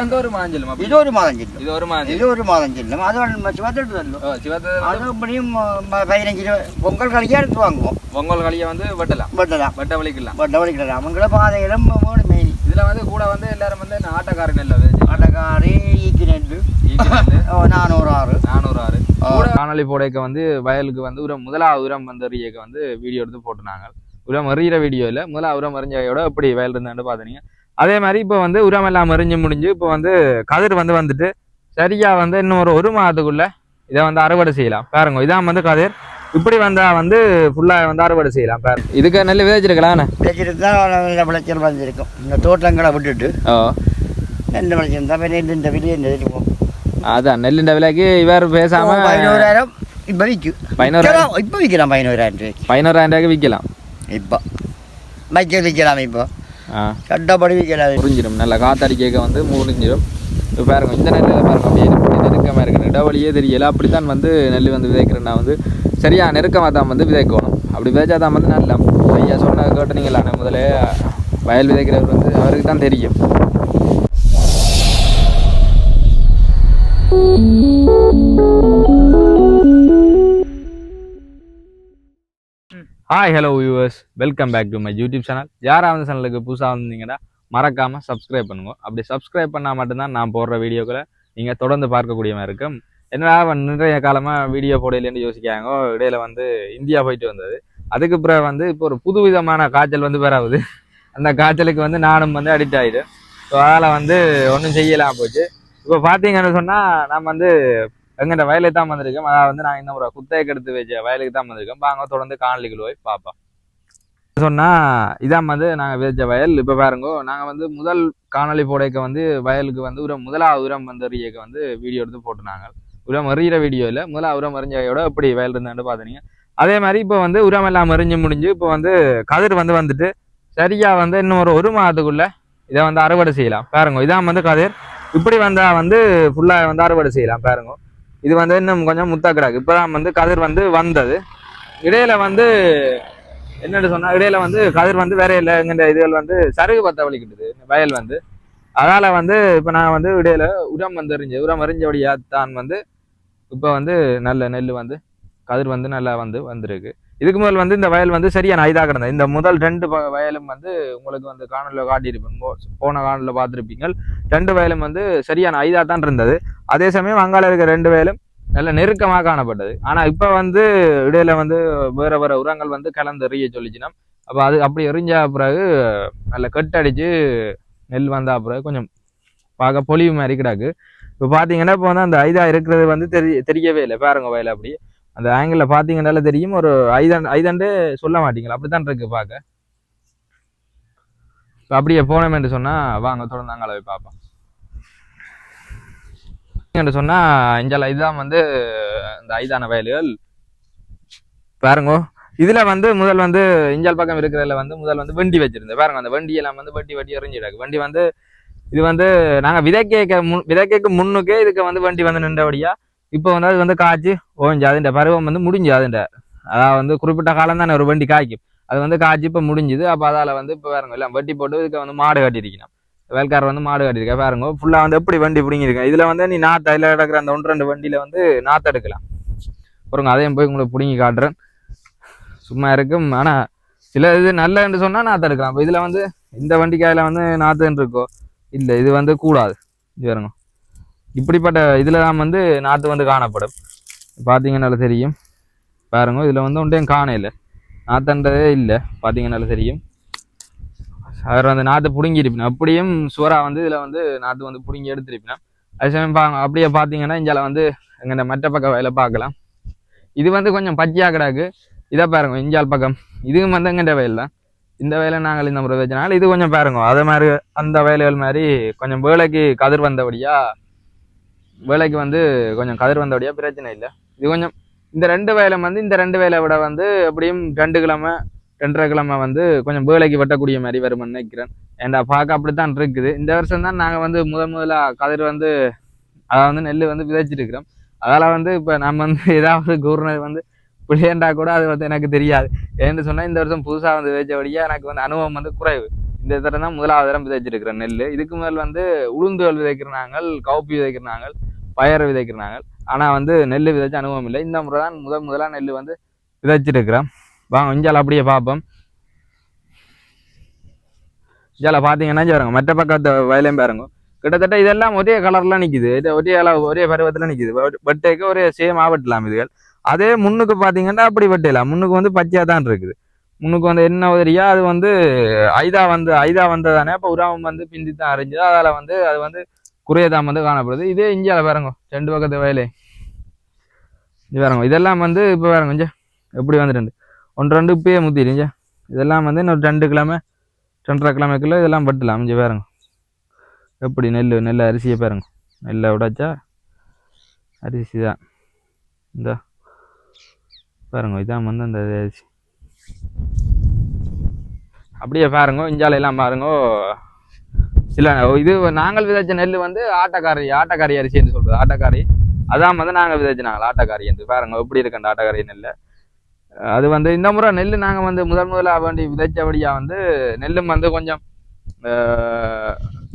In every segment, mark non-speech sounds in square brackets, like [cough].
வந்து ஒரு மாஞ்சலும் அப்படி. இது ஒரு மாதம் செல்லும் இது ஒரு மாஞ்சல் இது ஒரு மாதம் செல்லும் அது சிவத்துட்டு தள்ளும் ஓ சிவத்தை பதினஞ்சு ரூபா பொங்கல் கழிக்க எடுத்து வாங்குவோம் பொங்கல் களியை வந்து வெட்டலாம் வெட்டலாம் வெட்ட வலிக்கலாம் வலிக்கலாம் அவங்கள பாதையிலும் மூணு மெயின் இதுல வந்து கூட வந்து எல்லாரும் வந்து இந்த ஆட்டக்கார நெல்லை வச்சு ஆட்டக்காரி ஈக்கி நெல் ஈக்கு நெல்லு, ஓ, நானூறு ஆறு கூட காணொலி போடைக்க வந்து வயலுக்கு வந்து உரம் முதலாவது உரம் வந்து எறியக்க வந்து வீடியோ எடுத்து போட்டுனாங்க உரம் எறிகிற வீடியோ இல்லை முதலாவது உரம் எறிஞ்சையோட எப்படி வயல் இருந்தான்னு பார்த்தீங்க அதே மாதிரி இப்போ வந்து உரம் எல்லாம் எறிஞ்சு முடிஞ்சு இப்போ வந்து கதிர் வந்து வந்துட்டு சரியா வந்து இன்னும் ஒரு ஒரு மாதத்துக்குள்ள இதை வந்து அறுவடை செய்யலாம். பாருங்க இதான் வந்து கதிர். இப்படி வந்தா வந்து ஃபுல்லா வந்து அறுவடை செய்யலாம். பாருங்க. இதுக்கு நெல் விதைச்சிருக்கலாம் விளைச்சிட்டு தான் நல்ல விளைச்சல் வந்திருக்கும் இந்த தோட்டங்களை விட்டுட்டு ஓ. நெல் விளைச்சல் தான் நெல் இந்த விலையை இருக்கும் அதான் நெல்லிண்ட விலைக்கு இவர் பேசாம பதினோராயிரம் இப்போ விற்கும். பதினோராயிரம். இப்போ விற்கலாம் பதினோராயிரம் ரூபாய்க்கு. பதினோராயிரம் ரூபாய்க்கு விற்கலாம். இப்போ. மைக்கேல் விற்கலாம் இப்போ. சட்டப்படி விற்கலாம் புரிஞ்சிடும். நல்லா காத்தாடி கேட்க வந்து முடிஞ்சிடும் இப்போ பாருங்க இந்த நெல்லில் பாருங்க அப்படியே நெருக்கமாக இருக்கு இடவழியே தெரியல. அப்படித்தான் வந்து நெல் வந்து விதைக்கிறேன்னா வந்து. சரியா நெருக்கமாக தான் வந்து விதைக்கணும். அப்படி விதைச்சா தான் வந்து நல்ல ஐயா சொன்ன கேட்டுனீங்களா முதல்ல வயல் விதைக்கிறவர் வந்து அவருக்கு தான் தெரியும். Hi hello viewers welcome back to my YouTube channel யாராவது வந்து சேனலுக்கு புதுசாக வந்தீங்கன்னா மறக்காமல் சப்ஸ்கிரைப் பண்ணுங்க. அப்படி சப்ஸ்கிரைப் பண்ணால் மட்டும்தான் நான் போடுற வீடியோக்களை நீங்கள் தொடர்ந்து பார்க்கக்கூடிய மாதிரி இருக்கும் என்னடா நிறைய காலமாக வீடியோ போடலன்னு யோசிக்காங்க இடையில வந்து இந்தியா போயிட்டு வந்தது. அதுக்கு பிறகு வந்து இப்போ ஒரு புது விதமான காய்ச்சல் வந்து பெறாவுது அந்த காய்ச்சலுக்கு வந்து நானும் வந்து அடிக்ட் ஆகிடும் ஸோ அதில் வந்து ஒன்றும் செய்யலாம் போச்சு. இப்போ பார்த்தீங்கன்னு சொன்னால் நம்ம வந்து எங்கிட்ட வயலுக்கு தான் வந்திருக்கோம். அதாவது வந்து நான் இன்னும் ஒரு குத்தகைக்கு எடுத்து வச்ச வயலுக்கு தான் வந்திருக்கோம். வாங்க தொடர்ந்து காணொலிகள் போய் பார்ப்போம். சொன்னால் இதான் வந்து நாங்கள் விதைச்ச வயல். இப்போ பாருங்கோ நாங்கள் வந்து முதல் காணொலி போடைக்க வந்து வயலுக்கு வந்து உரம் முதலாவது உரம் வந்து எறியக்க வந்து வீடியோ எடுத்து போட்டுனாங்க உரம் எறிகிற வீடியோ இல்லை முதலாவது உரம் எறிஞ்சையோட எப்படி வயல் இருந்தான்னு பார்த்தீங்க அதே மாதிரி இப்போ வந்து உரம் எல்லாம் எறிஞ்சு முடிஞ்சு இப்போ வந்து கதிர் வந்து வந்துட்டு சரியாக வந்து இன்னும் ஒரு ஒரு மாதத்துக்குள்ளே இதை வந்து அறுவடை செய்யலாம். பாருங்க இதான் வந்து கதிர். இப்படி வந்தால் வந்து ஃபுல்லாக வந்து அறுவடை செய்யலாம். பாருங்க. இது வந்து இன்னும் கொஞ்சம் முத்தா கிடக்கு இப்போ தான் வந்து கதிர் வந்து வந்தது. இடையில வந்து என்னென்னு சொன்னால் இடையில வந்து கதிர் வந்து வேற இல்லை எங்கிட்ட இதுகள் வந்து சருகு பத்த வலிக்கிட்டுது வயல் வந்து. அதனால் வந்து இப்போ நான் வந்து இடையில உரம் வந்து எறிஞ்சு உரம் எறிஞ்சபடியாக தான் வந்து இப்போ வந்து நல்ல நெல் வந்து கதிர் வந்து நல்லா வந்து வந்திருக்கு. இதுக்கு முதல் வந்து இந்த வயல் வந்து சரியான இதாக கிடந்தது. இந்த முதல் ரெண்டு வயலும் வந்து உங்களுக்கு வந்து காணொலியில் காட்டியிருப்பேன். போன காணொலியில் பார்த்துருப்பீங்க ரெண்டு வயலும் வந்து சரியான ஐதா தான் இருந்தது. அதே சமயம் அங்கால இருக்க ரெண்டு வயலும் நல்ல நெருக்கமாக காணப்பட்டது. ஆனால் இப்போ வந்து இடையில வந்து வேற வேற உரங்கள் வந்து கலந்து எறிய சொல்லிச்சுன்னா அப்போ அது அப்படி எரிஞ்சா பிறகு நல்ல கட்டடிச்சு நெல் வந்தா பிறகு கொஞ்சம் பார்க்க பொலிவு மாதிரி கிடக்கு. இப்போ பார்த்தீங்கன்னா இப்போ வந்து அந்த ஐதா இருக்கிறது வந்து தெரிய தெரியவே இல்லை. பாருங்க வயல் அப்படி. அந்த ஆங்கிளில் பார்த்தீங்கன்னால தெரியும். ஒரு ஐதாண்டு ஐதாண்டு சொல்ல மாட்டீங்களா? அப்படித்தான் இருக்குது பார்க்க. இப்போ அப்படியே போனோம் என்று வாங்க தொடர்ந்து அங்கே போய் பார்ப்போம். என்று சொன்னால் இஞ்சால இதுதான் வந்து இந்த ஐதான வயல்கள். பாருங்க இதில் வந்து முதல் வந்து இஞ்சால் பக்கம் இருக்கிறதுல வந்து முதல் வந்து வண்டி வச்சுருந்தேன். பாருங்க அந்த வண்டி எல்லாம் வந்து வண்டி வட்டி எறிஞ்சிடாக்கு வண்டி வந்து இது வந்து நாங்க விதைக்க முன் விதைக்க முன்னுக்கே இதுக்கு வந்து வண்டி வந்து நின்றபடியாக இப்போ வந்து அது வந்து காய்ச்சி ஓஞ்சி அதுண்ட பருவம் வந்து முடிஞ்சு அதுண்ட அதாவது வந்து குறிப்பிட்ட காலம் தானே ஒரு வண்டி காய்க்கும். அது வந்து காய்ச்சி இப்போ முடிஞ்சுது. அப்போ அதால் வந்து இப்போ வேறுங்க எல்லாம் வட்டி போட்டு இதுக்கு வந்து மாடு கட்டியிருக்கணும். வேல்கார் வந்து மாடு கட்டியிருக்கா. பாருங்க ஃபுல்லாக வந்து எப்படி வண்டி பிடிங்கிருக்கேன் இதில் வந்து நீ நாற்று அதில் கிடக்கிற அந்த ஒன்று ரெண்டு வண்டியில் வந்து நாற்று எடுக்கலாம். பாருங்க அதையும் போய் உங்களுக்கு பிடுங்கி காட்டுறேன். சும்மா இருக்கும். ஆனால் சில இது நல்லன்னு சொன்னால் நாற்று எடுக்கலாம். இப்போ இதில் வந்து இந்த வண்டிக்காயில் வந்து நாற்றுன்னு இருக்கோ? இல்லை இது வந்து கூடாது. இது வருங்க இப்படிப்பட்ட இதில் தான் வந்து நாற்று வந்து காணப்படும். பார்த்தீங்கன்னால தெரியும். பாருங்க இதில் வந்து ஒன்றையும் காணையில் நாற்றுன்றதே இல்லை பார்த்தீங்கன்னால தெரியும். அவர் வந்து நாற்று பிடுங்கிருப்பினா அப்படியும் சுவராக வந்து இதில் வந்து நாற்று வந்து பிடுங்கி எடுத்திருப்பினா அதே சமயம் பா அப்படியே பார்த்தீங்கன்னா இஞ்சால வந்து எங்க மற்ற பக்கம் வயலை பார்க்கலாம் இது வந்து கொஞ்சம் பச்சையாக கிடக்கு. இதை பாருங்க இஞ்சால் பக்கம். இதுவும் வந்து எங்கிட்ட வயல் தான். இந்த வயலை நாங்கள் இந்த முறை வச்சனால இது கொஞ்சம் பாருங்க அதே மாதிரி அந்த வயல்கள் மாதிரி கொஞ்சம் வேலைக்கு கதிர் வந்தபடியாக வேலைக்கு வந்து கொஞ்சம் கதிர் வந்தோடைய பிரச்சனை இல்லை. இது கொஞ்சம் இந்த ரெண்டு வேலை வந்து இந்த ரெண்டு வேலை விட வந்து எப்படியும் ரெண்டு கிழமை ரெண்டரை கிழமை வந்து கொஞ்சம் வேலைக்கு வெட்டக்கூடிய மாதிரி வரும்னு நினைக்கிறேன். ஏன்டா பார்க்க அப்படித்தான் இருக்குது. இந்த வருஷம் தான் நாங்கள் வந்து முதன் முதலாக கதிர் வந்து அதை வந்து நெல் வந்து விதைச்சிருக்கிறோம் அதால் வந்து இப்போ நம்ம வந்து [laughs] ஏதாவது கவர்னர் வந்து பிள்ளையண்டா கூட அது வந்து எனக்கு தெரியாது. ஏன்னு சொன்னால் இந்த வருஷம் புதுசாக வந்து விதைச்சபடியாக எனக்கு வந்து அனுபவம் வந்து குறைவு. இந்த தடவை தான் முதலாவது தரம் விதைச்சிருக்கிறேன் நெல் இதுக்கு முதல் வந்து உளுந்துகள் விதைக்கிற நாங்கள் கவுப்பி விதைக்கிற நாங்கள். பயறு விதைக்கிறாங்க ஆனால் வந்து நெல் விதைச்ச அனுபவம் இல்லை. இந்த முறை தான் முதல் முதலாக நெல் வந்து விதைச்சிருக்கிறேன் வாங்க இஞ்சால் அப்படியே பார்ப்போம். இஞ்சால பார்த்தீங்கன்னா பாருங்க மற்ற பக்கத்து வயலையும் பாருங்க. கிட்டத்தட்ட இதெல்லாம் ஒரே கலரில் நிற்கிது இது ஒரே அளவு ஒரே பருவத்தில் நிற்கிது வெட்டைக்கு ஒரே சேம் ஆவட்டலாம் இதுகள். அதே முன்னுக்கு பார்த்தீங்கன்னா அப்படி வெட்டையலாம் முன்னுக்கு வந்து பச்சையாக தான் இருக்குது. முன்னுக்கு வந்து என்ன உதறியா அது வந்து ஐதா வந்து ஐதா வந்ததானே அப்போ உராமம் வந்து பிந்தி தான் அரைஞ்சது அதில் வந்து அது வந்து குறையதான் வந்து காணப்படுது. இதே இந்தியாவில் பாருங்க ரெண்டு பக்கத்து வயலே. இது பாருங்க இதெல்லாம் வந்து இப்போ பாருங்க கொஞ்சம் எப்படி வந்துட்டு ஒன்று ரெண்டு இப்பயே முத்திடுங்க இதெல்லாம் வந்து இன்னும் ரெண்டு கிழமை ரெண்டரை கிழமைக்குள்ள இதெல்லாம் பட்டலாம் இங்கே பாருங்க. எப்படி நெல் நெல் அரிசியை பாருங்க. நெல்லை உடைச்சா அரிசி தான் இந்த. பாருங்க இதான் வந்து அந்த அரிசி. அப்படியே பாருங்க இஞ்சாலையெல்லாம் பாருங்க. இல்லை இது நாங்கள் விதைச்ச நெல் வந்து ஆட்டக்காரி ஆட்டக்காரி அரிசின்னு சொல்கிறது ஆட்டக்காரி. அதான் வந்து நாங்கள் விதைச்சினாங்க ஆட்டக்காரி என்று. பாருங்க எப்படி இருக்கு அந்த ஆட்டக்காரி நெல். அது வந்து இந்த முறை நெல் நாங்கள் வந்து முதல் முதலாக வேண்டி விதைச்சபடியாக வந்து நெல்லும் வந்து கொஞ்சம்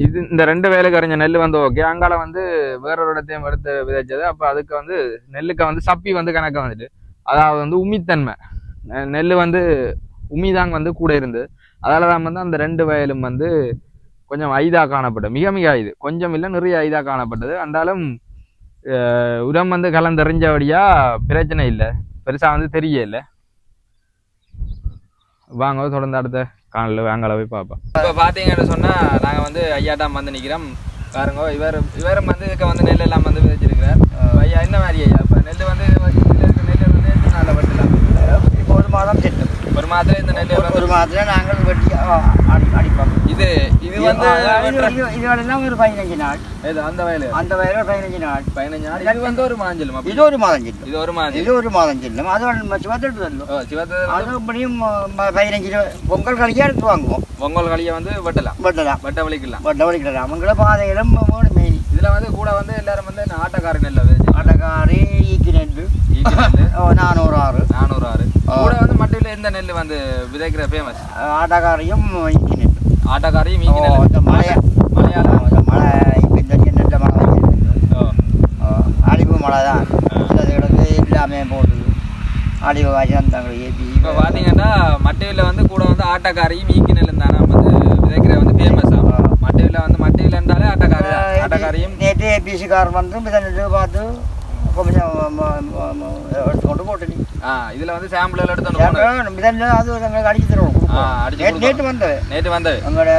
இது இந்த ரெண்டு வேலைக்கு அறிஞ்ச நெல் வந்து ஓகே. அங்கால வந்து வேறொரு இடத்தையும் எடுத்து விதைச்சது. அப்போ அதுக்கு வந்து நெல்லுக்கு வந்து சப்பி வந்து கணக்கு வந்துட்டு. அதாவது வந்து உமித்தன்மை. நெல் வந்து உமிதாங்க வந்து கூட இருந்தது அதால தான் வந்து அந்த ரெண்டு வயலும் வந்து கொஞ்சம் ஐதா காணப்பட்டது மிக மிக ஐது கொஞ்சம் இல்லை நிறைய ஐதா காணப்பட்டது அந்தாலும் உரம் வந்து கலந்தெறிஞ்சபடியா பிரச்சனை இல்லை பெருசாக வந்து தெரியல வாங்க தொடர்ந்து அடுத்த காணல வாங்கல போய் பார்ப்போம் இப்போ பார்த்தீங்கன்னு சொன்னால் நாங்கள் வந்து ஐயாட்டாம் வந்து நிற்கிறோம் பாருங்க இவர் இவரும் வந்து இதுக்கு வந்து நெல் எல்லாம் வந்து விதைச்சிருக்கிறார் ஐயா என்ன மாதிரி ஐயா இப்போ நெல் வந்து நெல் வந்து நல்ல நாளில் இப்போ ஒரு மாதம் செல்லும் ஒரு மாதத்துல இந்த நெல் ஒரு- மாதத்துல நாங்கள் வெட்டி அடிப்போம் இது இது வந்து இது இதோடலாம் ஒரு பதினஞ்சு நாள் இது அந்த வயலு அந்த வயலில் பதினஞ்சு நாள் பதினஞ்சு நாள் இது வந்து ஒரு அப்படி. இது ஒரு மாதம் செல்லும் இது ஒரு மாஞ்சல் இது ஒரு மாதம் செல்லும் அதோட சுவத்திட்டு சிவத்தை அது எப்படியும் ம- பதினஞ்சு பொங்கல் கழிக்க எடுத்து வாங்குவோம் பொங்கல் களியை வந்து வெட்டலாம் வெட்டலாம் வெட்ட வலிக்கலாம் வெட்ட வலிக்கலாம் அவங்கள பாதையிலும் மூணு மெயின் இதுல வந்து கூட வந்து எல்லாரும் வந்து ஆட்டக்கார விதைச்சு ஆட்டக்காரி ஈக்கி நெல் நெல் நானூறு ஆறு நானூறு ஆறு. கூட வந்து மட்டையில எந்த நெல் வந்து விதைக்கிற ஃபேமஸ் ஆட்டக்காரியும் ஈக்கி நெல் ஆட்டக்காரையும் ஓ, மீக்கி நெல் இந்த மழை மலையாளம். இந்த மழை இப்போ இந்த சின்ன மழை அழிவு மழை தான். சிலதுகளுக்கு எல்லாமே போடுது அழிவு வாசந்தங்களை ஏற்றி இப்போ பார்த்தீங்கன்னா மட்டையில் வந்து கூட வந்து ஆட்டக்காரையும் மீக்கி நெல்லும் தானே வந்து விதைக்கிற வந்து ஃபேமஸ் ஆ. மட்டையில் வந்து மட்டையில் இருந்தாலே ஆட்டக்காரி. ஆட்டக்காரையும் நேற்று ஏபிசிக்காரன் வந்து பார்த்து எடுத்துக்கொண்டு போட்டு நீ ஆ இதில் வந்து சாம்பிள் எடுத்து வந்து போனது. மிதந்து அது எங்களுக்கு அடிச்சு தருவோம் நேற்று வந்தது. நேற்று வந்து எங்களோட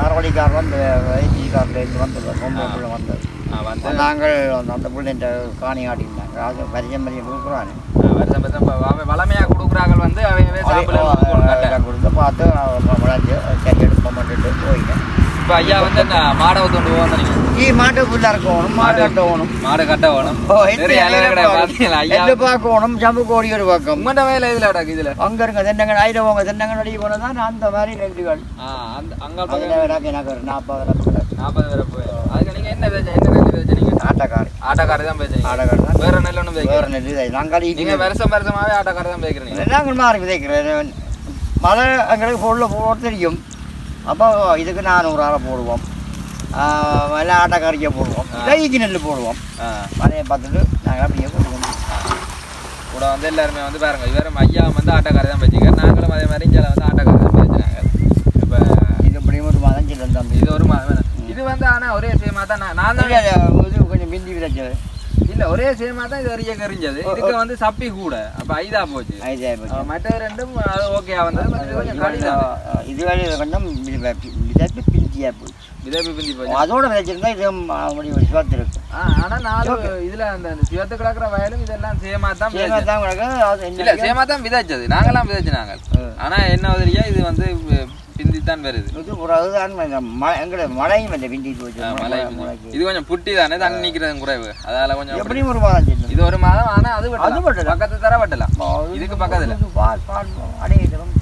அரவழிக்கார் வந்து ஏபிசிக்காரில் வந்தது. பொம்பளை வந்தது. வந்து நாங்கள் அந்த- பிள்ளைன்ற காணி ஆட்டினாங்க அது பரிச்சயம் கொடுக்குறானே ஆ, வருஷம் வருஷம் வளமையாக கொடுக்குறாங்க வந்து எடுத்து. கொடுத்து பார்த்து வளர்ந்து சரி எடுப்ப மாட்டுட்டு போயிட்டேன். இப்போ ஐயா வந்து என்ன மாடை கொண்டு போவோம் நீங்கள் ஈ மாட்டு புல்லா இருக்கணும். மாடு கட்டணும் மாடு கட்ட வேணும். ஓ, நிறைய அழகு கிடையாது. பார்த்தீங்களா ஐயா? எள்ளு பார்க்கணும் சம்பு கோடி ஒரு பக்கம். உங்கள்கிட்ட வேலை இதில் கிடக்கு இதில்? அங்க இருங்க தென்னங்க ஐல போங்க தென்னங்க நடி போனதான் அந்த மாதிரி நெல்லுகள் ஆ அந்த அங்கே அதுல பக்கம் விடாக்கு எனக்கு ஒரு நாற்பது நாற்பது பேரை போய் அதுக்கு நீங்கள் என்ன விதைச்ச என்ன நெல் விதைச்சீங்க ஆட்டக்காரி. ஆட்டக்காரி தான் பேசுறீங்க. ஆட்டக்காரி தான். வேற நெல் ஒன்றும் வேற விதைக்கிறீங்க நெல் இதை நாங்கள் நீங்க வருஷம் வருஷமாவே ஆட்டக்காரி தான் பேசுறீங்க. நாங்கள் மாறி விதைக்கிறேன். மழை எங்களுக்கு பொருள் போட தெரியும். அப்போ இதுக்கு நானூறு ஆளை போடுவோம். எல்லாம் ஆட்டக்காரிக்க போடுவோம். கைக்கு நெல் போடுவோம். மழையை பார்த்துட்டு நாங்கள் அப்படியே போடுவோம். கூட வந்து எல்லாருமே வந்து பாருங்க இவரும் ஐயா வந்து ஆட்டக்காரி தான் பேசிக்கார் நாங்களும் அதே மாதிரி இங்கே வந்து ஆட்டக்காரி தான் பேசுறாங்க. இப்போ இது எப்படியும் ஒரு மாதம் தம்பி. இது ஒரு மா- இது வந்து ஆனா ஒரே சேமா தான் நான் தான் கொஞ்சம் பிந்தி விதைச்சது இல்ல ஒரே சேமா தான் இது வரைக்கும் கரிஞ்சது இதுக்கு வந்து சப்பி கூட. அப்ப ஐதா போச்சு. ஐதா போச்சு. மற்ற ரெண்டும் அது ஓகே வந்தது. இது கொஞ்சம் கடினம். இது வேலை கொஞ்சம் விதைப்பு பிந்தியா போச்சு. விதப்பி பிந்தி போச்சு. அதோட விதைச்சிருந்தா இது ஒரு சிவத்து இருக்கு. ஆனா நாலு இதுல அந்த சிவத்து கிடக்குற வயலும் இதெல்லாம் சேமா தான் சேமா. தான் கிடக்கு, இல்ல சேமா தான் விதைச்சது நாங்கெல்லாம் விதைச்சு நாங்கள். ஆனா என்ன உதவியா இது வந்து பிந்தி தான் வருது. இது ஒரு அதுதான் எங்கட மழையும் பிந்தி போச்சு. மழை. இது கொஞ்சம் புட்டி தானே தண்ணி நிக்கிறது குறைவு. அதால கொஞ்சம் எப்படியும் ஒரு மாதம் செல்லும். இது ஒரு மாதம் ஆனா அது அது வெட்டலாம். பக்கத்து தர வெட்டலாம். இதுக்கு பக்கத்துல. பால் பால் அடைக்கிறோம்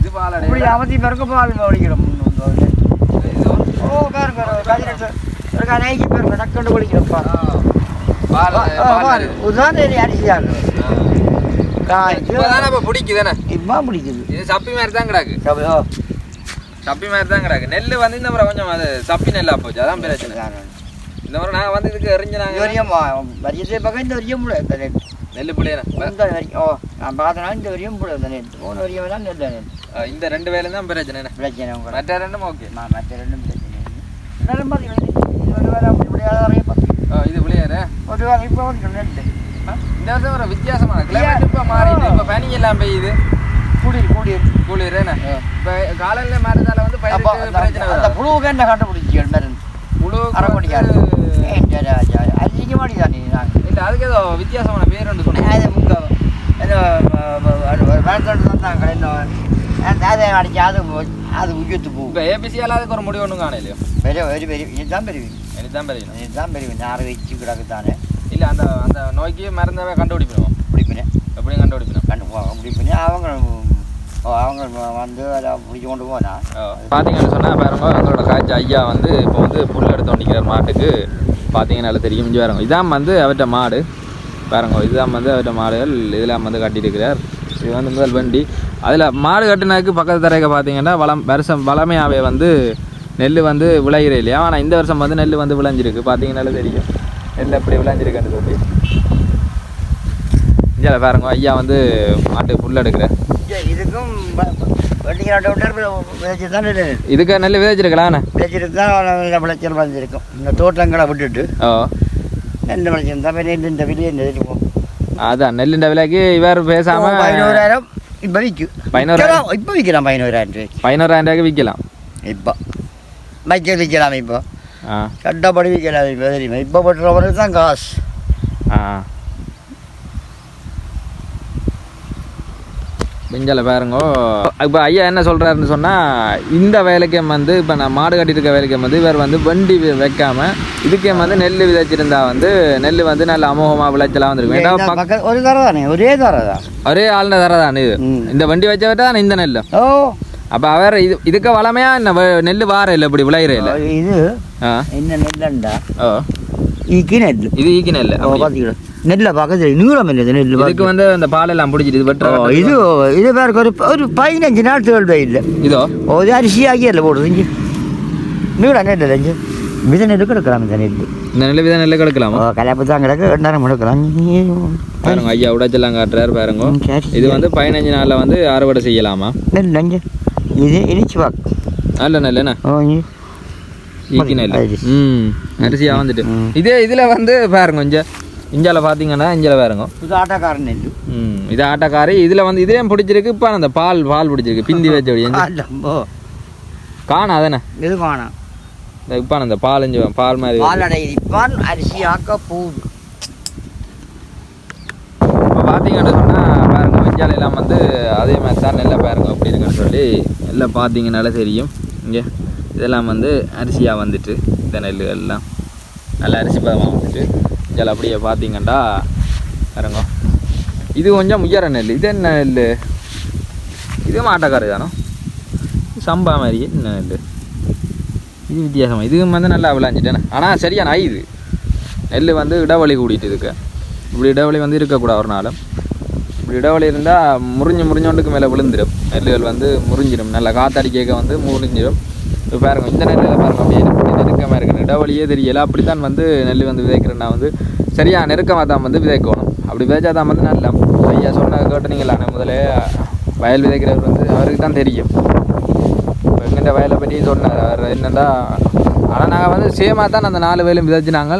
இது பால் இப்படி அடைய அவதி பிறகு பால் ஒரு- ஓ ஒரு கடைக்கு பாருங்க. நக்கண்டு குளிக்கிறப்பா ஆ, பால் பால் அரிசியாக இப்பதானே இப்ப பிடிக்குதானே இப்போ பிடிக்குது. இது சப்பி மாதிரி தான் கிடக்கு. சப்பி மாதிரி தான் கிடக்கு நெல் வந்து இந்த முறை கொஞ்சம் அது சப்பி நெல்லா போச்சு. அதான் பிரச்சனை. இந்த முறை நாங்கள் வந்து இதுக்கு எரிஞ்சு நாங்கள் வரையும் வரியத்தை பக்கம் இந்த வரையும் இந்த நெல். புளியன இந்த வரைக்கும் ஓ நான் பார்த்தனா இந்த வரையும் இந்த நெல். போன வரையும் தான் நெல். இந்த ரெண்டு வேலையும் தான் பிரச்சனை? பிரச்சனை உங்க மற்ற ரெண்டும் ஓகே மற்ற ரெண்டும் பிரச்சனை ஒரு வேலை அப்படி பார்த்து இது புளியாரு ஒரு வேலை இப்போ நெல். இந்த வருஷம் ஒரு வித்தியாசமான கிளைமேட் இப்போ மாறிடுது. இப்போ பனி எல்லாம் பெய்யுது. கூடியல் குளிர் என்ன? இப்போ காலையில் மாறினால வந்து பிரச்சனை அந்த புழுவுக்கு என்ன கண்டுபிடிச்சி புழு அரைக்கொடிக்காரு அதிக மாடி தானே நாங்கள் இல்லை அதுக்கு ஏதோ வித்தியாசமான பேர் ஒன்று சொன்னேன் அது இன்னும் அதை அடிச்சு அது அது உயர்த்து போகும். இப்போ ஏபிசியால் அதுக்கு ஒரு முடிவு ஒன்றும் காணலையோ? பெரிய பெரிய பெரிய இதுதான் பெரிய. எனக்கு தான் பெரியணும் இதுதான் பெரிய நாரை வச்சு இல்லை அந்த அந்த நோய்க்கு மருந்தவே கண்டுபிடிக்கணும். பிடிப்பினேன் எப்படியும் கண்டுபிடிக்கணும். கண்டு பிடிப்பினே அவங்க அவங்க வந்து அதை பிடிச்சி கொண்டு போனா பார்த்தீங்கன்னு சொன்னால் பாருங்க எங்களோட காய்ச்சி ஐயா வந்து இப்போ வந்து புல் எடுத்து நிற்கிற மாட்டுக்கு. பார்த்தீங்கன்னா தெரியும் இஞ்சி பாருங்க. இதான் வந்து அவர்கிட்ட மாடு. பாருங்க இதுதான் வந்து அவர்கிட்ட மாடுகள். இதெல்லாம் வந்து கட்டியிருக்கிறார். இது வந்து முதல் வண்டி. அதில் மாடு கட்டினதுக்கு பக்கத்து தரைக்க பார்த்தீங்கன்னா வளம் வருஷம் வளமையாகவே வந்து நெல் வந்து விளையிற இல்லையா? ஆனால் இந்த வருஷம் வந்து நெல் வந்து விளைஞ்சிருக்கு. பார்த்தீங்கன்னாலே தெரியும். நெல் அப்படி விளைஞ்சிருக்குன்னு சொல்லி. இங்கே பாருங்க ஐயா வந்து மாட்டுக்கு புல் எடுக்கிறார் இதுக்கும் இதுக்கு நெல் விதைச்சிருக்கலாண்ணே விளைச்சிட்டு தான் நல்ல விளைச்சல் வந்திருக்கும். இந்த தோட்டங்களை விட்டுட்டு ஓ. எந்த விளைச்சல் தான். பெரிய இந்த வெளியே இருக்கும் அதான் நெல்லுண்ட விலைக்கு இவர் பேசாம பதினோராயிரம் இப்போ விற்கும் பதினோராயிரம் இப்போ விற்கலாம் பதினோராயிரம் ரூபாய்க்கு. பதினோராயிரம் ரூபாய்க்கு விற்கலாம் இப்போ. பைக்கில் விற்கலாம் இப்போ. சட்டப்படி விற்கலாம் இப்போ தெரியுமா? இப்போ போட்டுறவருக்கு தான் காசு. ஆ. பிஞ்சல பாருங்க. இப்போ ஐயா என்ன சொல்கிறாருன்னு சொன்னால் இந்த வேலைக்கு வந்து இப்போ நான் மாடு கட்டிட்டு இருக்க வேலைக்கு வந்து இவர் வந்து வண்டி வி- வைக்காம இதுக்கே வந்து நெல் விதைச்சிருந்தா வந்து நெல் வந்து நல்ல அமோகமாக விளைச்சலாம் வந்துருக்கும். ஒரு தர தானே ஒரே தர தான் ஒரே ஆளுன தர தான் இது. இந்த வண்டி வச்சவர்கிட்ட தான் இந்த நெல் ஓ. அப்போ அவர் இது இதுக்கு வளமையா இந்த வ- நெல் வார இல்லை இப்படி விளையிற இல்லை இது என்ன நெல்லண்டா? ஓ. ஈக்கி நெல் இது ஈக்கி நெல் பார்த்தீங்களா நெல்லை பக்கத்தில் நீளம் இல்லை நெல் இதுக்கு வந்து அந்த பாலெல்லாம் பிடிச்சிட்டு வெட்டுற இது இது பேருக்கு ஒரு ஒரு பதினஞ்சு நாள் தேவை இல்லை இதோ ஒரு அரிசி ஆகியல்ல போடுது இங்கே நீளம் நெல் இல்லை இங்கே வித நெல் கிடக்கலாம் இந்த நெல் இந்த நெல் வித நெல்லை கிடக்கலாமா கலப்பு தான் கிடக்கு ரெண்டாயிரம் கிடக்கலாம் பாருங்க ஐயா உடைச்செல்லாம் காட்டுறாரு பாருங்க. இது வந்து பதினஞ்சு நாள்ல வந்து அறுவடை செய்யலாமா நெல் இது இனிச்சு வாக்கு நல்ல நெல் என்ன ஓ ம் அரிசியா வந்துட்டு. இதே இதுல வந்து பாருங்க இங்க இஞ்சால பாத்தீங்கன்னா இஞ்சால பாருங்க. இது ஆட்டக்காரன் நெல் ம் இது ஆட்டக்காரி. இதுல வந்து இதே பிடிச்சிருக்கு. இப்போ அந்த பால் பால் பிடிச்சிருக்கு. பிந்தி [laughs] ஓ காணா அதானே இது காணாம் இப்போ அந்த பால் இஞ்சி பால் மாதிரி. பாலடை இப்பான் அரிசி ஆக்க பூ இப்போ பார்த்தீங்கன்னு சொன்னால் பாருங்க வெஞ்சாலை எல்லாம் வந்து அதே மாதிரி தான் நெல்லை பாருங்க அப்படி இருக்குன்னு சொல்லி எல்லாம் பார்த்தீங்கனாலே தெரியும். இங்கே. இதெல்லாம் வந்து அரிசியாக வந்துட்டு இந்த நெல்லுகள்லாம். நல்ல அரிசி பதமாக வந்துட்டு. இதில் அப்படியே பார்த்தீங்கன்னா பாருங்க. இது கொஞ்சம் உயர நெல். இது என்ன நெல்? இது மாட்டக்காரு தானோ? சம்பா மாதிரி. என்ன நெல்? இது வித்தியாசமாக இதுவும் வந்து நல்லா விளைஞ்சிட்டேனே ஆனால் சரியான ஐ இது. நெல் வந்து இடவழி கூட்டிகிட்டு இருக்கு. இப்படி இடவழி வந்து இருக்கக்கூடாது ஒரு நாளும். இப்படி இடவழி இருந்தால் முறிஞ்சு முறிஞ்சோண்டுக்கு மேலே விழுந்துடும் நெல்லுகள் வந்து முறிஞ்சிடும் நல்லா காத்தடிக்க வந்து முறிஞ்சிடும் இப்போ பாருங்க இந்த நெல்லில் பாருங்க அப்படியே இப்படி நெருக்கமாக இருக்கு. இடவழியே தெரியல. அப்படி தான் வந்து நெல் வந்து விதைக்கிறேன்னா வந்து சரியாக நெருக்கமாக தான் வந்து விதைக்கணும். அப்படி விதைச்சா தான் வந்து நல்லா. ஐயா சொன்ன கேட்டுனீங்களா முதல்ல வயல் விதைக்கிறவர் வந்து அவருக்கு தான் தெரியும். இப்போ எங்கிட்ட வயலை பற்றி சொன்னார். அவர் என்னென்னா ஆனால் நாங்கள் வந்து சேமாக தான் அந்த நாலு வயலும் விதைச்சினாங்க.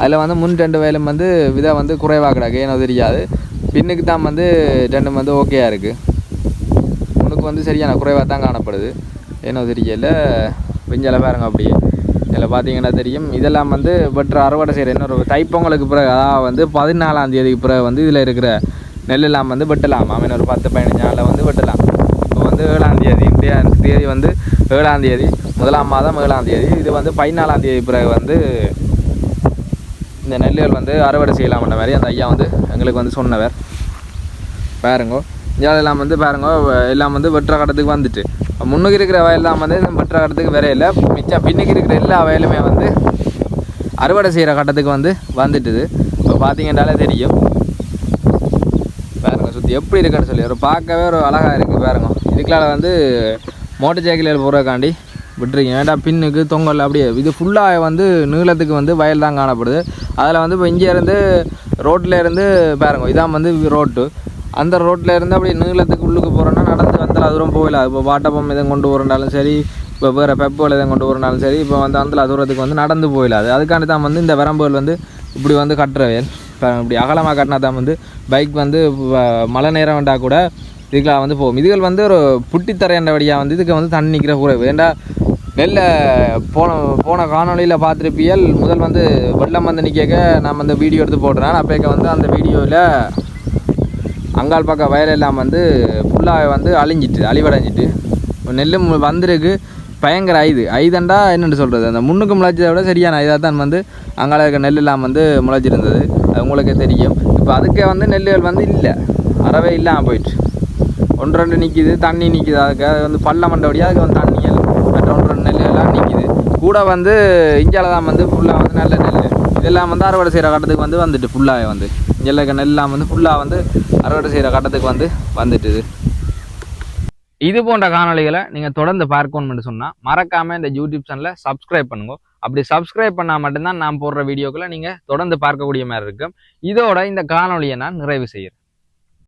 அதில் வந்து முன் ரெண்டு வயலும் வந்து விதை வந்து குறைவாக கிடக்கு ஏன்னா தெரியாது. பின்னுக்கு தான் வந்து ரெண்டும் வந்து ஓகேயா இருக்குது முன்னுக்கு வந்து சரியான குறைவாக தான் காணப்படுது. ஏனோ தெரியல? விஞ்சலை பாருங்க அப்படியே. இதில் பார்த்தீங்கன்னா தெரியும். இதெல்லாம் வந்து வெற்ற அறுவடை செய்கிற இன்னொரு தைப்பொங்கலுக்கு பிறகு அதாவது வந்து பதினாலாம் தேதிக்கு பிறகு வந்து இதில் இருக்கிற நெல்லெல்லாம் வந்து வெட்டலாம். இன்னொரு பத்து பதினஞ்சு நாளில் வந்து வெட்டலாம். இப்போ வந்து ஏழாம் தேதி இந்தியா தேதி வந்து ஏழாம் தேதி முதலாம் மாதம் ஏழாம் தேதி. இது வந்து பதினாலாம் தேதி பிறகு வந்து இந்த நெல்லுகள் வந்து அறுவடை செய்யலாம்ன்ற மாதிரி அந்த ஐயா வந்து எங்களுக்கு வந்து சொன்னவர். பாருங்க. இதெல்லாம் வந்து பாருங்க எல்லாம் வந்து வெட்டுற கட்டத்துக்கு வந்துட்டு. முன்னுக்கு இருக்கிற வயல்லாம் வந்து இந்த வெட்டுற கட்டத்துக்கு இல்லை. மிச்சம் பின்னுக்கு இருக்கிற எல்லா வயலுமே வந்து அறுவடை செய்கிற கட்டத்துக்கு வந்து வந்துட்டுது. இப்போ பார்த்தீங்கன்றாலே தெரியும். பாருங்கள் சுற்றி எப்படி இருக்குன்னு சொல்லி. ஒரு பார்க்கவே ஒரு அழகாக இருக்குது பாருங்க. இதுக்குள்ளால வந்து மோட்டர் சைக்கிளில் போகிறக்காண்டி விட்டுருக்கீங்க. ஏன்டா பின்னுக்கு தொங்கல் அப்படியே. இது ஃபுல்லாக வந்து நீளத்துக்கு வந்து வயல் தான் காணப்படுது. அதில் வந்து இப்போ இங்கே இருந்து ரோட்டில் இருந்து பாருங்க இதான் வந்து ரோட்டு அந்த ரோட்டில் இருந்து அப்படியே நீளத்துக்கு உள்ளுக்கு போகிறோன்னா நடந்து வந்தால் தூரம் போயிடலாம் இப்போ வாட்டப்பம் எதுவும் கொண்டு போகிறனாலும் சரி இப்போ வேறு பெப்போல் எதுவும் கொண்டு போகிறனாலும் சரி இப்போ வந்து அந்த தூரத்துக்கு வந்து நடந்து போயிடாது அதுக்காண்டி தான் வந்து இந்த வரம்புகள் வந்து இப்படி வந்து கட்டுறவேன் இப்போ இப்படி அகலமாக கட்டினா தான் வந்து பைக் வந்து மழை நேரம் வேண்டால் கூட இதுக்கெல்லாம் வந்து போகும். இதுகள் வந்து ஒரு புட்டித்தரையண்ட வழியாக வந்து இதுக்கு வந்து தண்ணி நிற்கிற குறைவு. ஏண்டா வெளில போன போன காணொளியில் பார்த்துருப்பியல் முதல் வந்து வெள்ளம் வந்து நிற்க நான் வந்து வீடியோ எடுத்து போடுறேன் அப்போ வந்து அந்த வீடியோவில் அங்கால் பக்கம் வயலெல்லாம் வந்து ஃபுல்லாக வந்து அழிஞ்சிட்டு அழிவடைஞ்சிட்டு. நெல் மு- வந்திருக்கு. பயங்கர ஐது ஐதண்டா என்னென்னு சொல்கிறது அந்த முன்னுக்கு முளைச்சதை விட சரியான ஐதாக தான் வந்து அங்கால இருக்க நெல் எல்லாம் வந்து முளைச்சிருந்தது. அது உங்களுக்கே தெரியும். இப்போ அதுக்கே வந்து நெல்லுகள் வந்து இல்லை. அறவே இல்லாமல் போயிட்டு. ஒன்று ரெண்டு நிற்கிது தண்ணி நிற்கிது அதுக்கு அது வந்து பள்ளம் மண்டபடியாக அதுக்கு வந்து தண்ணிகள் மற்ற ஒன்று ரெண்டு நெல் எல்லாம் நிற்கிது கூட வந்து இந்தியாவில் தான் வந்து ஃபுல்லாக வந்து நல்ல நெல். இதெல்லாம் வந்து அறுவடை செய்கிற கட்டத்துக்கு வந்து வந்துட்டு ஃபுல்லாகவே வந்து. இஞ்சில் எல்லாம் வந்து ஃபுல்லாக வந்து அறுவடை செய்கிற கட்டத்துக்கு வந்து வந்துட்டுது. இது போன்ற காணொளிகளை நீங்கள் தொடர்ந்து பார்க்கணும்னு சொன்னால் மறக்காமல் இந்த யூடியூப் சேனலை சப்ஸ்கிரைப் பண்ணுங்க. அப்படி சப்ஸ்கிரைப் பண்ணால் மட்டும்தான் நான் போடுற வீடியோக்களை நீங்கள் தொடர்ந்து பார்க்கக்கூடிய மாதிரி இருக்கும். இதோட இந்த காணொளியை நான் நிறைவு செய்கிறேன்.